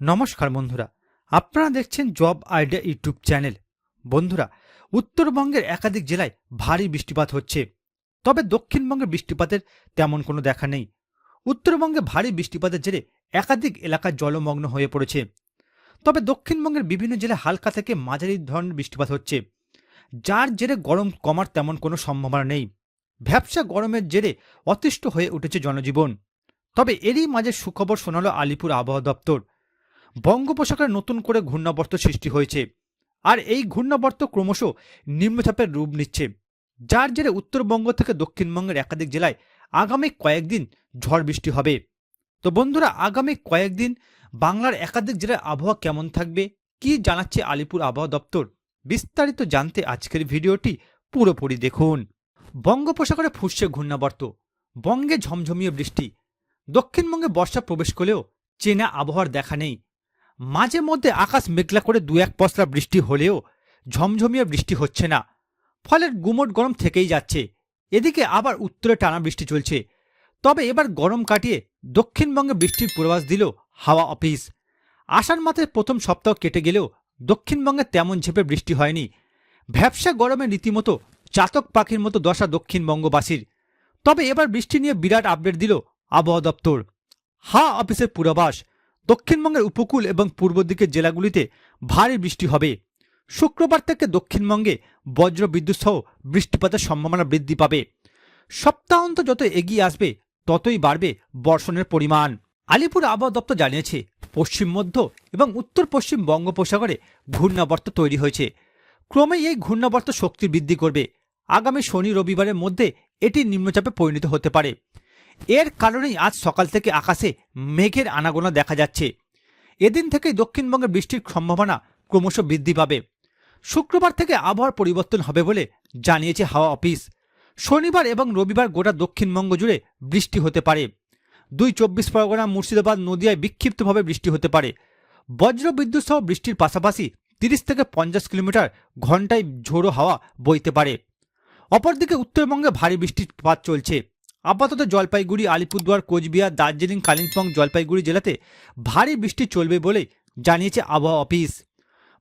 নমস্কার বন্ধুরা, আপনারা দেখছেন জব আইডিয়া ইউটিউব চ্যানেল। বন্ধুরা, উত্তরবঙ্গের একাধিক জেলায় ভারী বৃষ্টিপাত হচ্ছে। তবে দক্ষিণবঙ্গের বৃষ্টিপাতের তেমন কোনো দেখা নেই। উত্তরবঙ্গে ভারী বৃষ্টিপাতের জেরে একাধিক এলাকা জলমগ্ন হয়ে পড়েছে। তবে দক্ষিণবঙ্গের বিভিন্ন জেলায় হালকা থেকে মাঝারি ধরনের বৃষ্টিপাত হচ্ছে। যার জেরে গরম কমার তেমন কোনো সম্ভাবনা নেই। ভ্যাবসা গরমের জেরে অতিষ্ঠ হয়ে উঠেছে জনজীবন। তবে এরই মাঝে সুখবর শোনালো আলিপুর আবহাওয়া দপ্তর। বঙ্গোপসাগরে নতুন করে ঘূর্ণাবর্ত সৃষ্টি হয়েছে। আর এই ঘূর্ণাবর্ত ক্রমশ নিম্নচাপের রূপ নিচ্ছে। যার জেরে উত্তরবঙ্গ থেকে দক্ষিণবঙ্গের একাধিক জেলায় আগামী কয়েকদিন ঝড় বৃষ্টি হবে। তো বন্ধুরা, আগামী কয়েকদিন বাংলার একাধিক জেলার আবহাওয়া কেমন থাকবে, কি জানাচ্ছে আলিপুর আবহাওয়া দপ্তর? বিস্তারিত জানতে আজকের ভিডিওটি পুরোপুরি দেখুন। বঙ্গোপসাগরে ফুসছে ঘূর্ণাবর্ত, বঙ্গে ঝমঝমিয়ে বৃষ্টি। দক্ষিণবঙ্গে বর্ষা প্রবেশ করলেও চেনা আবহাওয়ার দেখা নেই। মাঝে মধ্যে আকাশ মেঘলা করে দু এক পশলা বৃষ্টি হলেও ঝমঝমিয়ে বৃষ্টি হচ্ছে না। ফলে গুমট গরম থেকেই যাচ্ছে। এদিকে আবার উত্তরে টানা বৃষ্টি চলছে। তবে এবার গরম কাটিয়ে দক্ষিণবঙ্গে বৃষ্টির পূর্বাভাস দিল হাওয়া অফিস। আষাঢ় মাসের প্রথম সপ্তাহ কেটে গেলেও দক্ষিণবঙ্গে তেমন ঝেপে বৃষ্টি হয়নি। ভ্যাবসা গরমে রীতিমতো চাতক পাখির মতো দশা দক্ষিণবঙ্গবাসীর। তবে এবার বৃষ্টি নিয়ে বিরাট আপডেট দিল আবহাওয়া দপ্তর। হাওয়া অফিসের পূর্বাভাস দক্ষিণবঙ্গের উপকূল এবং পূর্ব দিকের জেলাগুলিতে ভারী বৃষ্টি হবে। শুক্রবার থেকে দক্ষিণবঙ্গে বজ্র বিদ্যুৎ সহ বৃষ্টিপাতের সম্ভাবনা বৃদ্ধি পাবে। সপ্তাহান্ত যত এগিয়ে আসবে, ততই বাড়বে বর্ষণের পরিমাণ। আলিপুর আবহাওয়া দপ্তর জানিয়েছে, পশ্চিম মধ্য এবং উত্তর পশ্চিম বঙ্গোপসাগরে ঘূর্ণাবর্ত তৈরি হয়েছে। ক্রমেই এই ঘূর্ণাবর্ত শক্তি বৃদ্ধি করবে। আগামী শনি রবিবারের মধ্যে এটি নিম্নচাপে পরিণত হতে পারে। এর কারণেই আজ সকাল থেকে আকাশে মেঘের আনাগোনা দেখা যাচ্ছে। এদিন থেকেই দক্ষিণবঙ্গে বৃষ্টির সম্ভাবনা ক্রমশ বৃদ্ধি পাবে। শুক্রবার থেকে আবহাওয়ার পরিবর্তন হবে বলে জানিয়েছে হাওয়া অফিস। শনিবার এবং রবিবার গোটা দক্ষিণবঙ্গ জুড়ে বৃষ্টি হতে পারে। দুই চব্বিশ পরগনা, মুর্শিদাবাদ, নদিয়ায় বিক্ষিপ্তভাবে বৃষ্টি হতে পারে। বজ্র বিদ্যুৎ সহ বৃষ্টির পাশাপাশি তিরিশ থেকে পঞ্চাশ কিলোমিটার ঘন্টায় ঝোড়ো হাওয়া বইতে পারে। অপরদিকে উত্তরবঙ্গে ভারী বৃষ্টিপাত চলছে। আপাতত জলপাইগুড়ি, আলিপুরদুয়ার, কোচবিহার, দার্জিলিং, কালিম্পং জলপাইগুড়ি জেলাতে ভারী বৃষ্টি চলবে বলে জানিয়েছে আবহাওয়া অফিস।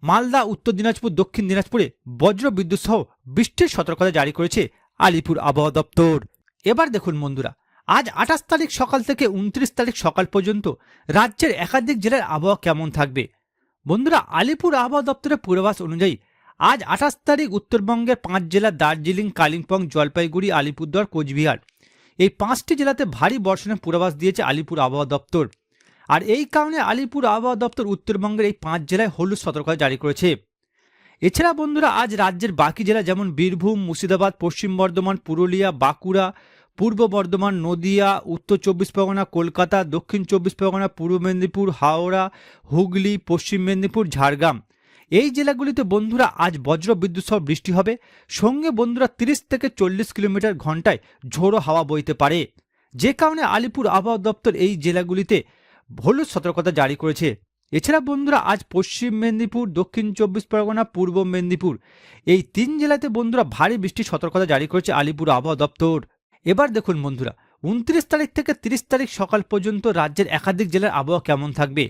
মালদা, উত্তর দিনাজপুর, দক্ষিণ দিনাজপুরে বজ্র বিদ্যুৎ সহ বৃষ্টির সতর্কতা জারি করেছে আলিপুর আবহাওয়া দপ্তর। এবার দেখুন বন্ধুরা, আজ আঠাশ তারিখ সকাল থেকে উনত্রিশ তারিখ সকাল পর্যন্ত রাজ্যের একাধিক জেলার আবহাওয়া কেমন থাকবে? বন্ধুরা, আলিপুর আবহাওয়া দপ্তরের পূর্বাভাস অনুযায়ী আজ আঠাশ তারিখ উত্তরবঙ্গের পাঁচ জেলা দার্জিলিং, কালিম্পং, জলপাইগুড়ি, আলিপুরদুয়ার, কোচবিহার। এই পাঁচটি জেলাতে ভারী বর্ষণের পূর্বাভাস দিয়েছে আলিপুর আবহাওয়া দপ্তর। আর এই কারণে আলিপুর আবহাওয়া দপ্তর উত্তরবঙ্গের এই পাঁচ জেলায় হলুদ সতর্কতা জারি করেছে। এছাড়া বন্ধুরা, আজ রাজ্যের বাকি জেলা যেমন বীরভূম, মুর্শিদাবাদ, পশ্চিম বর্ধমান, পুরুলিয়া, বাঁকুড়া, পূর্ব বর্ধমান, নদিয়া, উত্তর চব্বিশ পরগনা, কলকাতা, দক্ষিণ চব্বিশ পরগনা, পূর্ব মেদিনীপুর, হাওড়া, হুগলি, পশ্চিম মেদিনীপুর, ঝাড়গ্রাম। এই জেলাগুলিতে বন্ধুরা আজ বজ্র বিদ্যুৎ সহ বৃষ্টি হবে। সঙ্গে বন্ধুরা তিরিশ থেকে চল্লিশ কিলোমিটার ঘন্টায় ঝোড়ো হাওয়া বইতে পারে। যে কারণে আলিপুর আবহাওয়া দপ্তর এই জেলাগুলিতে হলুদ সতর্কতা জারি করেছে। এছাড়া বন্ধুরা আজ পশ্চিম মেদিনীপুর, দক্ষিণ চব্বিশ পরগনা, পূর্ব মেদিনীপুর এই তিন জেলাতে বন্ধুরা ভারী বৃষ্টির সতর্কতা জারি করেছে আলিপুর আবহাওয়া দপ্তর। এবার দেখুন বন্ধুরা, উনত্রিশ তারিখ থেকে তিরিশ তারিখ সকাল পর্যন্ত রাজ্যের একাধিক জেলার আবহাওয়া কেমন থাকবে?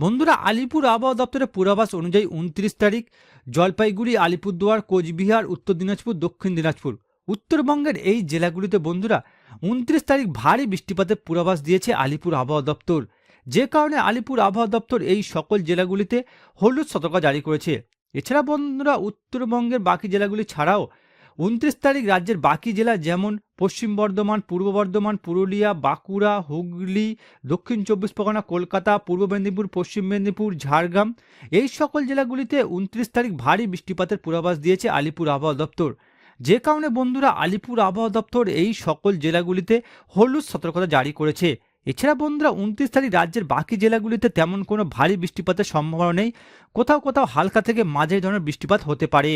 বন্ধুরা, আলিপুর আবহাওয়া দপ্তরের পূর্বাভাস অনুযায়ী উনত্রিশ তারিখ জলপাইগুড়ি, আলিপুরদুয়ার, কোচবিহার, উত্তর দিনাজপুর, দক্ষিণ দিনাজপুর। উত্তরবঙ্গের এই জেলাগুলিতে বন্ধুরা, উনত্রিশ তারিখ ভারী বৃষ্টিপাতের পূর্বাভাস দিয়েছে আলিপুর আবহাওয়া দপ্তর। যে কারণে আলিপুর আবহাওয়া দপ্তর এই সকল জেলাগুলিতে হলুদ সতর্কতা জারি করেছে। এছাড়া বন্ধুরা, উত্তরবঙ্গের বাকি জেলাগুলি ছাড়াও উনত্রিশ তারিখ রাজ্যের বাকি জেলা যেমন পশ্চিম বর্ধমান, পূর্ব বর্ধমান, পুরুলিয়া, বাঁকুড়া, হুগলি, দক্ষিণ চব্বিশ পরগনা, কলকাতা, পূর্ব মেদিনীপুর, পশ্চিম মেদিনীপুর, ঝাড়গ্রাম, এই সকল জেলাগুলিতে উনত্রিশ তারিখ ভারী বৃষ্টিপাতের পূর্বাভাস দিয়েছে আলিপুর আবহাওয়া দপ্তর। যে কারণে বন্ধুরা আলিপুর আবহাওয়া দপ্তর এই সকল জেলাগুলিতে হলুদ সতর্কতা জারি করেছে। এছাড়া বন্ধুরা উনত্রিশ তারিখ রাজ্যের বাকি জেলাগুলিতে তেমন কোনো ভারী বৃষ্টিপাতের সম্ভাবনা নেই। কোথাও কোথাও হালকা থেকে মাঝারি ধরনের বৃষ্টিপাত হতে পারে।